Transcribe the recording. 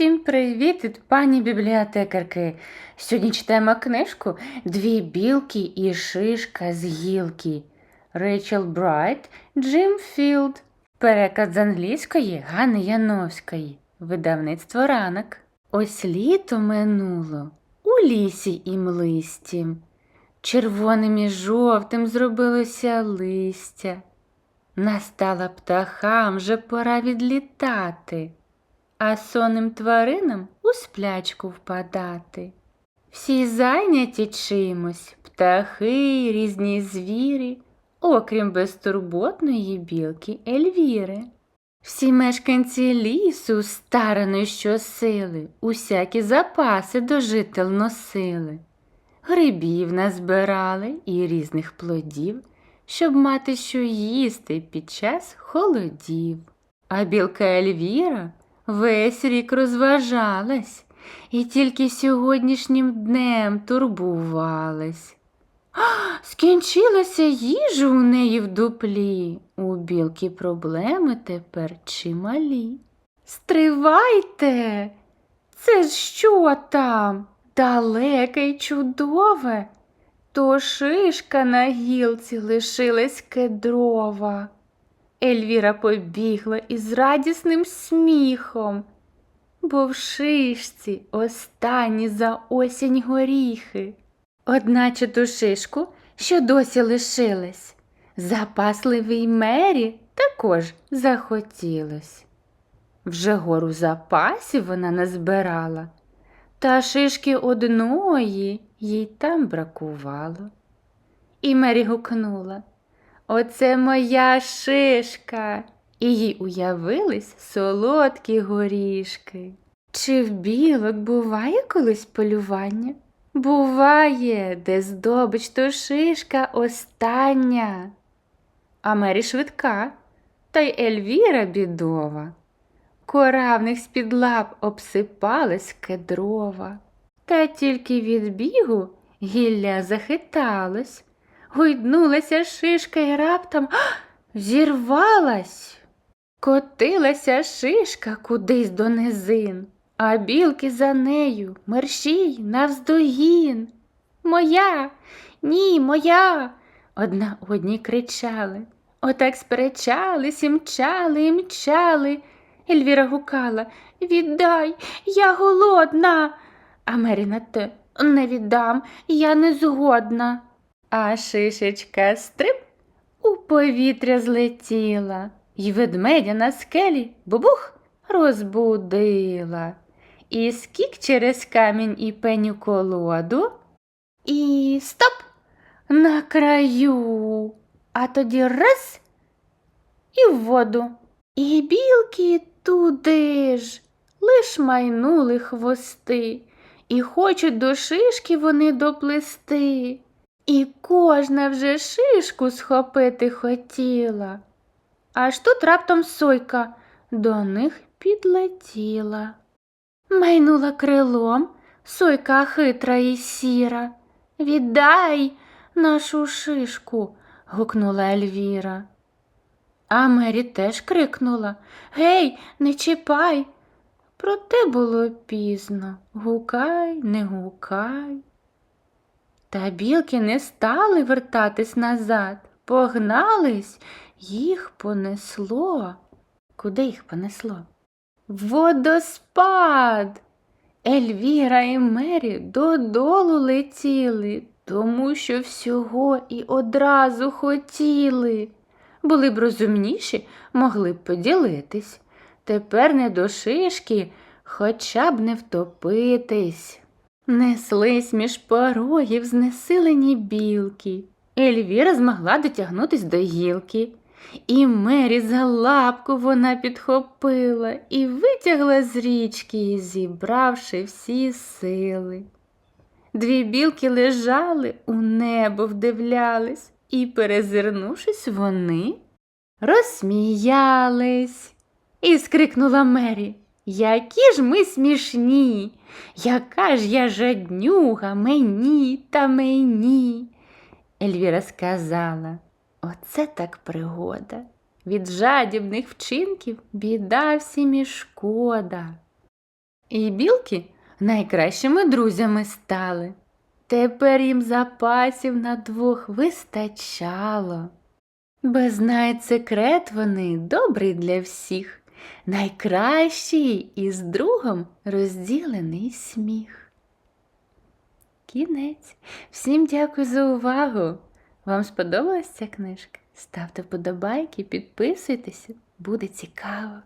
Всім привіт від пані бібліотекарки. Сьогодні читаємо книжку Дві білки і шишка з гілки. Рейчел Брайт, Джим Філд. Переклад з англійської Ганни Яновської. Видавництво ранок. Ось літо минуло у лісі і млисті. Червоним і жовтим зробилося листя. Настала птахам вже пора відлітати а сонним тваринам у сплячку впадати. Всі зайняті чимось, птахи, різні звірі, окрім безтурботної білки Ельвіри. Всі мешканці лісу старано щосили, усякі запаси до жител носили. Грибів назбирали і різних плодів, щоб мати що їсти під час холодів. А білка Ельвіра Весь рік розважалась і тільки сьогоднішнім днем турбувалась. Скінчилася їжа у неї в дуплі. У білки проблеми тепер чималі. Стривайте, це що там? Далеке й чудове. То шишка на гілці лишилась кедрова. Ельвіра побігла із радісним сміхом, бо в шишці останні за осінь горіхи. Одначе ту шишку, що досі лишилась, запасливій мері також захотілось. Вже гору запасів вона назбирала, та шишки одної їй там бракувало. І Мері гукнула Оце моя шишка. І їй уявились солодкі горішки. Чи в білок буває колись полювання? Буває, де здобич то шишка остання. А Мері швидка, та й Ельвіра бідова. Кора в них з-під лап обсипалась кедрова. Та тільки від бігу гілля захиталось гойднулася шишка і раптом зірвалась. Котилася шишка кудись до низин, а білки за нею мерщій навздогін. Моя, ні, моя. Одна одній кричали. Отак сперечались і мчали, і мчали. Ельвіра гукала Віддай, я голодна. А Мері на те не віддам, я не згодна. А шишечка стрип у повітря злетіла, й ведмедя на скелі бубух розбудила. І скік через камінь і пеню колоду, і стоп на краю, а тоді раз і в воду. І білки туди ж лиш майнули хвости, і хочуть до шишки вони доплести. І кожна вже шишку схопити хотіла. Аж тут раптом сойка до них підлетіла. Майнула крилом сойка хитра і сіра. Віддай нашу шишку, гукнула Ельвіра. А Мері теж крикнула Гей, не чіпай. Проте було пізно. Гукай, не гукай. Та білки не стали вертатись назад, погнались, їх понесло. Куди їх понесло? Водоспад. Ельвіра і Мері додолу летіли, тому що всього і одразу хотіли. Були б розумніші, могли б поділитись. Тепер не до шишки, хоча б не втопитись. Неслись між порогів знесилені білки. Ельвіра змогла дотягнутись до гілки. І Мері за лапку вона підхопила і витягла з річки, зібравши всі сили. Дві білки лежали, у небо вдивлялись, і, перезирнувшись, вони розсміялись. І скрикнула Мері які ж ми смішні, яка ж я жаднюга мені та мені. Ельвіра сказала, оце так пригода. Від жадібних вчинків біда всім і шкода. І білки найкращими друзями стали. Тепер їм запасів на двох вистачало. Бо знають секрет вони добрий для всіх, найкращий із другом розділений сміх. Кінець. Всім дякую за увагу. Вам сподобалась ця книжка? Ставте вподобайки, підписуйтеся, буде цікаво.